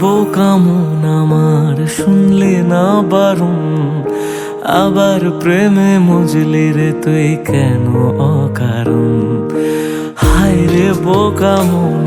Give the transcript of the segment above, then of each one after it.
বোকা মন আমার, শুনলে না বারণ। আবার প্রেমে মজলি রে তুই কেন অকারণ? হায় রে বোকা মন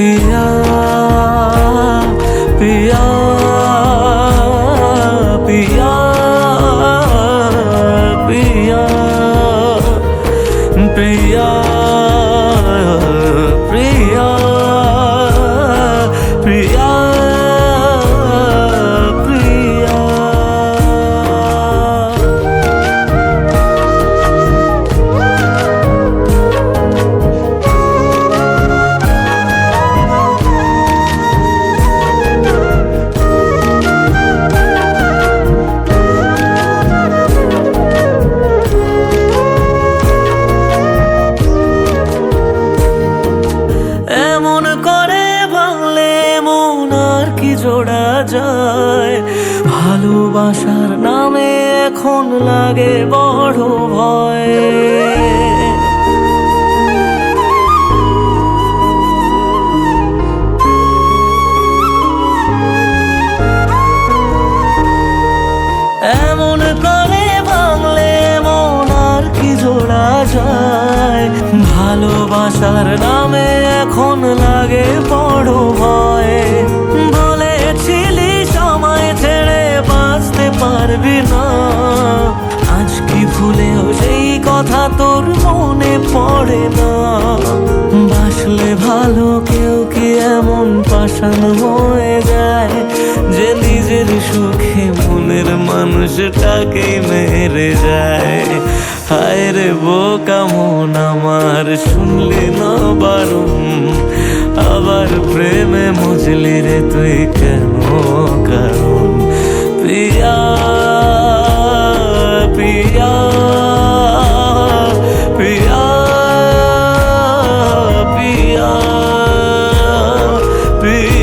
পিয়া পিয়া পিয়া পিয়া প্রিয়া প্রিয়া প্রিয়া জোড়া যায়। ভালোবাসার নামে এখন লাগে বড় ভয়। এমন মন জোড়া যায়। ভালোবাসার নামে এখন লাগে বড় ভয়। পারবি না। আজ কি ভুলেও সেই কথা তোর মনে পড়ে না। বাসলে ভালো কেউ কি এমন পাষাণ হয়ে যায় যে নিজের সুখে মনের মানুষটাকে মেরে যায়। হায় রে বোকা মন আমার, শুনলে না বারণ? আবার প্রেমে মজলি রে তুই কেন কারণ? প্রিয়া প্রিয়া প্রিয়া প্রিয়া প্রিয়া।